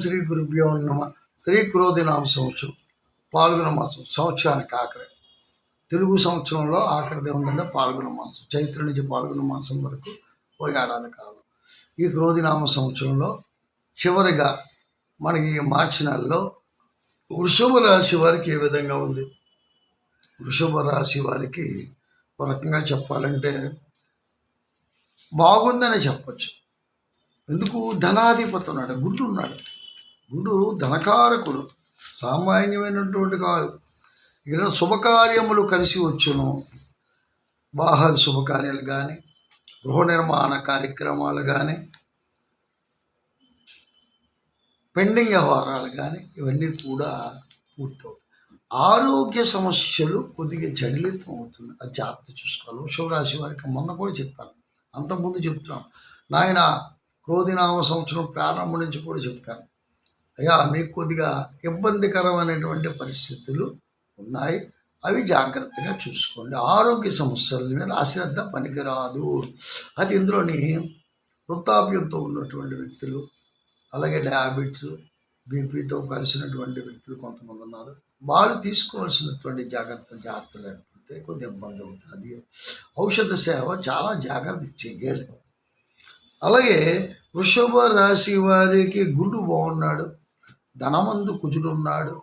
శ్రీ గురుభ్యో నమ. శ్రీ క్రోధి నామ సంవత్సరం పాల్గొన మాసం సంవత్సరానికి ఆఖరి. తెలుగు సంవత్సరంలో ఆఖరిది ఉందంటే పాల్గొన మాసం చైత్ర నుంచి పాల్గొన మాసం వరకు ఓ ఏడాది కాలం. ఈ క్రోధి నామ సంవత్సరంలో చివరిగా మనకి మార్చి నెలలో వృషభ రాశి వారికి ఏ విధంగా ఉంది? వృషభ రాశి వారికి ఒక రకంగా చెప్పాలంటే బాగుందనే చెప్పచ్చు. ఎందుకు? ధనాధిపతి ఉన్నాడు గుడ్డు ఉన్నాడు. గురుడు ధనకారకుడు సామాన్యమైనటువంటి కాదు. ఇక్కడ శుభకార్యములు కలిసి వచ్చును. వాహన శుభకార్యాలు కానీ గృహ నిర్మాణ కార్యక్రమాలు కానీ పెండింగ్ వ్యవహారాలు కానీ ఇవన్నీ కూడా పూర్తవుతాయి. ఆరోగ్య సమస్యలు కొద్దిగా జడిలితం అవుతున్నాయి. అది జాగ్రత్త చూసుకోవాలి. వృషభరాశి వారికి మొన్న కూడా చెప్పాను. అంతకుముందు చెప్తున్నాను. నాయన క్రోధినామ సంవత్సరం ప్రారంభం నుంచి కూడా చెప్పాను. అయ్యా మీకు కొద్దిగా ఇబ్బందికరమైనటువంటి పరిస్థితులు ఉన్నాయి. అవి జాగ్రత్తగా చూసుకోండి. ఆరోగ్య సమస్యల మీద అశ్రద్ధ పనికిరాదు. అది ఇందులోని వృత్తాప్యంతో ఉన్నటువంటి వ్యక్తులు అలాగే డయాబెటిస్ బీపీతో కలిసినటువంటి వ్యక్తులు కొంతమంది ఉన్నారు. వాళ్ళు తీసుకోవాల్సినటువంటి జాగ్రత్త జాగ్రత్తలు లేకపోతే కొద్దిగా ఇబ్బంది అవుతుంది. ఔషధ సేవ చాలా జాగ్రత్త చేయాలి అలాగే వృషభ రాశి వారికి గురుడు బాగున్నాడు. ధనమందు కుజుడున్నాడు.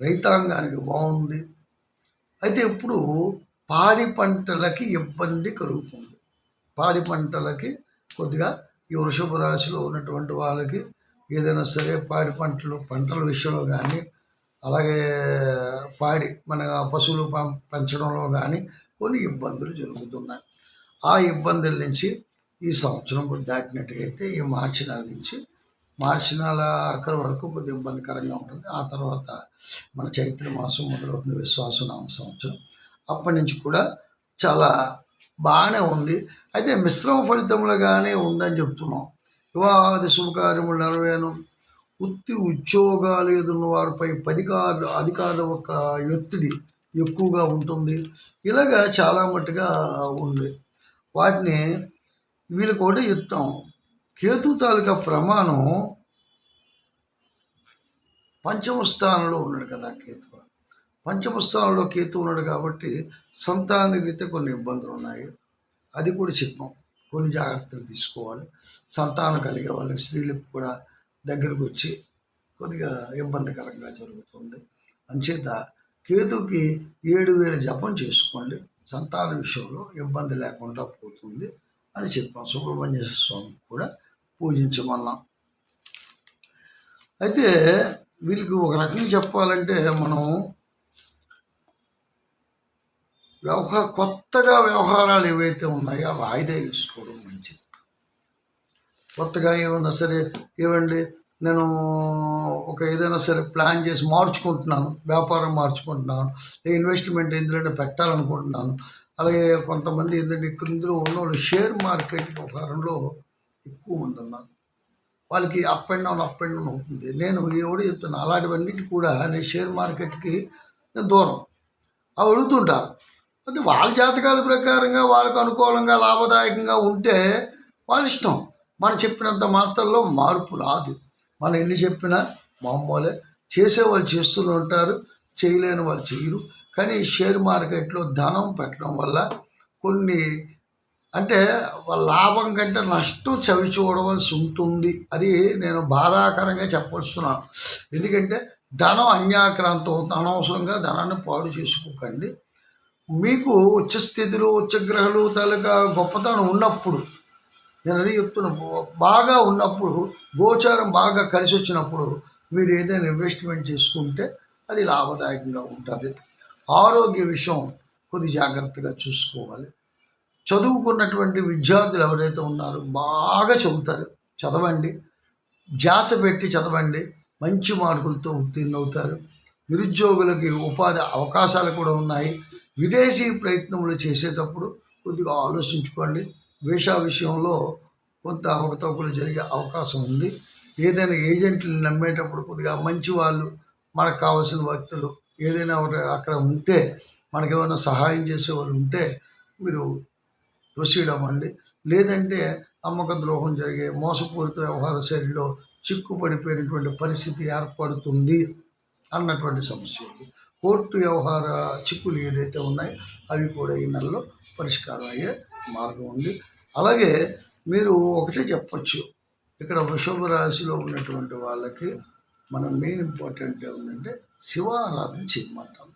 రైతాంగానికి బాగుంది అయితే ఇప్పుడు పాడి పంటలకి ఇబ్బంది కలుగుతుంది. పాడి పంటలకి కొద్దిగా ఈ వృషభ రాశిలో ఉన్నటువంటి వాళ్ళకి ఏదైనా సరే పాడి పంటలు పంటల విషయంలో కానీ అలాగే పాడి మన పశువులు పం- పెంచడంలో కానీ కొన్ని ఇబ్బందులు జరుగుతున్నాయి. ఆ ఇబ్బందుల నుంచి ఈ సంవత్సరం దాటినట్టుగా అయితే ఈ మార్చి నెల నుంచి మార్చి నెల ఆఖరి వరకు కొద్ది ఇబ్బందికరంగా ఉంటుంది. ఆ తర్వాత మన చైత్ర మాసం మొదలవుతుంది విశ్వాసనామ సంవత్సరం. అప్పటి నుంచి కూడా చాలా బాగానే ఉంది. అయితే మిశ్రమ ఫలితములుగానే ఉందని చెప్తున్నాం. వివాహాది శుభకార్యములు నెరవేను వృత్తి ఉద్యోగాలు ఎదురున్న వారిపై పదికారులు అధికారుల యొక్క ఒత్తిడి ఎక్కువగా ఉంటుంది. ఇలాగా చాలా మట్టుగా ఉంది. వాటిని వీళ్ళకి కూడా చెప్తాం. కేతు తాలూకా ప్రమాణం పంచమ స్థానంలో ఉన్నాడు కదా కేతు. పంచమ స్థానంలో కేతు ఉన్నాడు కాబట్టి సంతానానికి అయితే కొన్ని ఇబ్బందులు ఉన్నాయి. అది కూడా చెప్పాం. కొన్ని జాగ్రత్తలు తీసుకోవాలి. సంతానం కలిగే వాళ్ళకి స్త్రీలకు కూడా దగ్గరకు వచ్చి కొద్దిగా ఇబ్బందికరంగా జరుగుతుంది. అంచేత కేతుకి ఏడు వేల జపం చేసుకోండి. సంతాన విషయంలో ఇబ్బంది లేకుండా పోతుంది. అని చెప్పాం. సుబ్రహ్మణ్య స్వామి కూడా పూజించమన్నాం. అయితే వీళ్ళకి ఒక రకంగా చెప్పాలంటే మనం వ్యవహార కొత్తగా వ్యవహారాలు ఏవైతే ఉన్నాయో అవి వాయిదా వేసుకోవడం మంచిది. కొత్తగా ఏమన్నా సరే ఏవండి నేను ఒక ఏదైనా సరే ప్లాన్ చేసి మార్చుకుంటున్నాను వ్యాపారం మార్చుకుంటున్నాను ఇన్వెస్ట్మెంట్ ఎందుకంటే పెట్టాలనుకుంటున్నాను అలాగే కొంతమంది ఏంటంటే ఇక్కడ ఇందులో ఉన్న వాళ్ళు షేర్ మార్కెట్ వ్యవహారంలో ఎక్కువ మంది ఉన్నారు. వాళ్ళకి up and down up and down అవుతుంది. నేను ఎవడు చెప్తాను అలాంటివన్నిటి కూడా నేను షేర్ మార్కెట్కి నేను దూరం. అవి అడుగుతుంటారు. అయితే వాళ్ళ జాతకాల ప్రకారంగా వాళ్ళకు అనుకూలంగా లాభదాయకంగా ఉంటే వాళ్ళ ఇష్టం. మనం చెప్పినంత మాత్రంలో మార్పు రాదు. మనం ఎన్ని చెప్పినా మామూలే. చేసేవాళ్ళు చేస్తూనే ఉంటారు చేయలేని వాళ్ళు చేయరు. కానీ షేర్ మార్కెట్లో ధనం పెట్టడం వల్ల కొన్ని అంటే వాళ్ళ లాభం కంటే నష్టం చవి చూడవలసి ఉంటుంది. అది నేను బాధాకరంగా చెప్పవస్తున్నాను ఎందుకంటే ధనం అన్యాక్రాంతం అనవసరంగా ధనాన్ని పాడు చేసుకోకండి. మీకు ఉచ్చ స్థితిలో ఉచ్చగ్రహాలు తాలూకా గొప్పతనం ఉన్నప్పుడు నేను అది చెప్తున్నా బాగా ఉన్నప్పుడు గోచారం బాగా కలిసి వచ్చినప్పుడు మీరు ఏదైనా ఇన్వెస్ట్మెంట్ చేసుకుంటే అది లాభదాయకంగా ఉంటుంది. ఆరోగ్య విషయం కొద్ది జాగ్రత్తగా చూసుకోవాలి. చదువుకున్నటువంటి విద్యార్థులు ఎవరైతే ఉన్నారో బాగా చదువుతారు. చదవండి. ధ్యాస పెట్టి చదవండి. మంచి మార్కులతో ఉత్తీర్ణ అవుతారు నిరుద్యోగులకి ఉపాధి అవకాశాలు కూడా ఉన్నాయి. విదేశీ ప్రయత్నములు చేసేటప్పుడు కొద్దిగా ఆలోచించుకోండి. వేషా విషయంలో కొంత అవకతవకలు జరిగే అవకాశం ఉంది. ఏదైనా ఏజెంట్లు నమ్మేటప్పుడు కొద్దిగా మంచి వాళ్ళు మనకు కావాల్సిన వ్యక్తులు ఏదైనా ఒకటి అక్కడ ఉంటే మనకేమైనా సహాయం చేసేవారు ఉంటే మీరు ప్రొసీడ్ అవ్వండి. లేదంటే అమ్మక ద్రోహం జరిగే మోసపూరిత వ్యవహార శైలిలో చిక్కుపడిపోయినటువంటి పరిస్థితి ఏర్పడుతుంది అన్నటువంటి సమస్య ఉంది. కోర్టు వ్యవహార చిక్కులు ఏదైతే ఉన్నాయో అవి కూడా ఈ నెలలో పరిష్కారం అయ్యే మార్గం ఉంది. అలాగే మీరు ఒకటే చెప్పచ్చు. ఇక్కడ వృషభ రాశిలో ఉన్నటువంటి వాళ్ళకి మనం మెయిన్ ఇంపార్టెంట్ ఏంటంటే శివారాధన చేయమంటాం.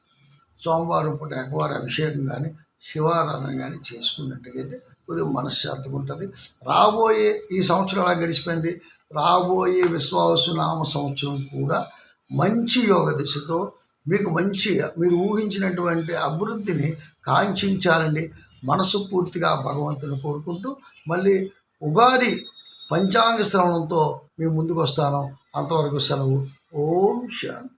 సోమవారం పూట ఎగవారి అభిషేకం కానీ శివారాధన కానీ చేసుకున్నట్టుగైతే కొద్దిగా మనశ్శాంతిగా ఉంటుంది. రాబోయే ఈ సంవత్సరం అలా గడిచిపోయింది? రాబోయే విశ్వాసు నామ సంవత్సరం కూడా మంచి యోగ దిశతో మీకు మంచి మీరు ఊహించినటువంటి అభివృద్ధిని కాంక్షించాలండి. మనసు పూర్తిగా భగవంతుని కోరుకుంటూ మళ్ళీ ఉగాది పంచాంగ శ్రవణంతో మేము ముందుకు వస్తాను. అంతవరకు సెలవు. ఓం శాంతి.